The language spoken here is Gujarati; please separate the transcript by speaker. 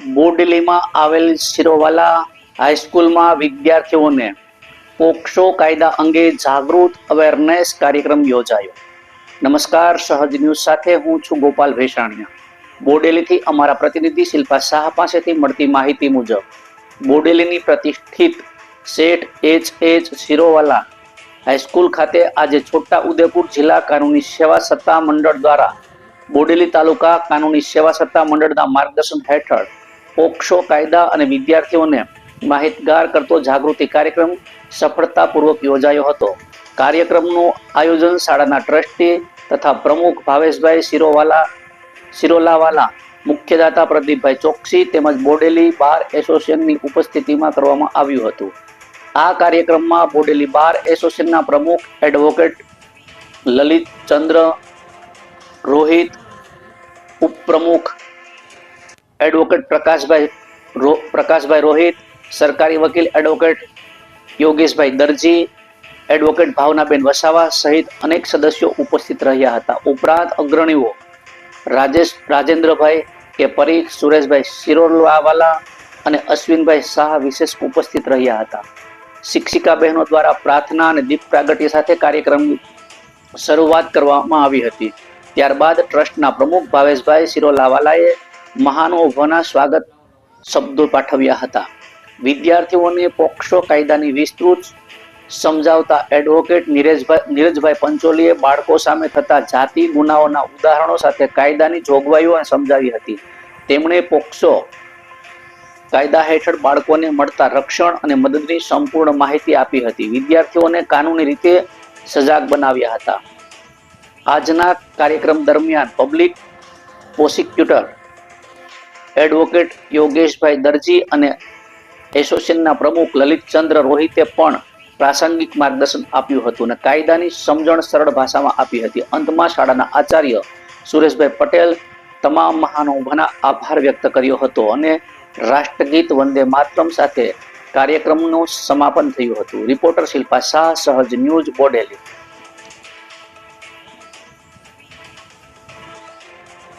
Speaker 1: બોડેલીમાં આવેલ શિરોવાલા હાઈસ્કૂલમાં વિદ્યાર્થીઓને પોક્સો કાયદા અંગે જાગૃત અવેરનેસ કાર્યક્રમ યોજાયો. નમસ્કાર, સહજ ન્યૂઝ સાથે હું છું ગોપાલ ભેસાણીયા. બોડેલીથી અમારા પ્રતિનિધિ શિલ્પા શાહ પાસેથી મળતી માહિતી મુજબ, બોડેલીની પ્રતિષ્ઠિત શેઠ એચ એચ શિરોવાલા હાઈસ્કૂલ ખાતે આજે છોટા ઉદેપુર જિલ્લા કાનૂની સેવા સત્તા મંડળ દ્વારા બોડેલી તાલુકા કાનૂની સેવા સત્તા મંડળના માર્ગદર્શન હેઠળ પોક્સો કાયદા અને વિદ્યાર્થીઓને માહિતગાર કરતો જાગૃતિ કાર્યક્રમ સફળતાપૂર્વક યોજાયો હતો. કાર્યક્રમનું આયોજન શાળાના ટ્રસ્ટી તથા પ્રમુખ ભાવેશભાઈ શિરોવાલા, શિરોલાવાલા, મુખ્યદાતા પ્રદીપભાઈ ચોકસી તેમજ બોડેલી બાર એસોસિએશનની ઉપસ્થિતિમાં કરવામાં આવ્યું હતું. આ કાર્યક્રમમાં બોડેલી બાર એસોસિએશનના પ્રમુખ એડવોકેટ લલિત ચંદ્ર રોહિત, ઉપપ્રમુખ એડવોકેટ પ્રકાશભાઈ પ્રકાશભાઈ રોહિત, સરકારી વકીલ એડવોકેટ યોગેશભાઈ દરજી એડવોકેટ ભાવનાબેન વસાવા સહિત અનેક સદસ્યો ઉપસ્થિત રહ્યા હતા. ઉપરાંત અગ્રણીઓ રાજેશ, રાજેન્દ્રભાઈ કે પરીખ સુરેશભાઈ શિરોલાવાલા અને અશ્વિનભાઈ શાહ વિશેષ ઉપસ્થિત રહ્યા હતા. શિક્ષિકા બહેનો દ્વારા પ્રાર્થના અને દીપ પ્રાગટ્ય સાથે કાર્યક્રમની શરૂઆત કરવામાં આવી હતી. ત્યારબાદ ટ્રસ્ટના પ્રમુખ ભાવેશભાઈ શિરોલાવાલાએ મહાનુભાવોના સ્વાગત શબ્દો પાઠવ્યા હતા. વિદ્યાર્થીઓને પોક્સો કાયદાની વિસ્તૃત સમજાવતા એડવોકેટ નીરજભાઈ નીરજભાઈ પંચોલીએ બાળકો સામે થતા જાતિ ગુનાઓના ઉદાહરણો સાથે કાયદાની જોગવાઈઓ સમજાવી હતી. તેમણે પોક્સો કાયદા હેઠળ બાળકોને મળતા રક્ષણ અને મદદની સંપૂર્ણ માહિતી આપી હતી. વિદ્યાર્થીઓને કાનૂની રીતે સજાગ બનાવ્યા હતા. આજના કાર્યક્રમ દરમિયાન public prosecutor advocate Yogeshbhai Darji અને એસોસિએશનના પ્રમુખ લલિતચંદ્ર રોહિતે પણ પ્રાસંગિક માર્ગદર્શન આપ્યું હતું અને કાયદાની સમજણ સરળ ભાષામાં આપી હતી. અંતમાં શાળાના આચાર્ય સુરેશભાઈ પટેલ તમામ મહાનુભાવના આભાર વ્યક્ત કર્યો હતો અને રાષ્ટ્રગીત વંદે માતરમ સાથે કાર્યક્રમનું સમાપન થયું હતું. રિપોર્ટર શિલ્પા શાહ, સહજ ન્યૂઝ, બોડેલી.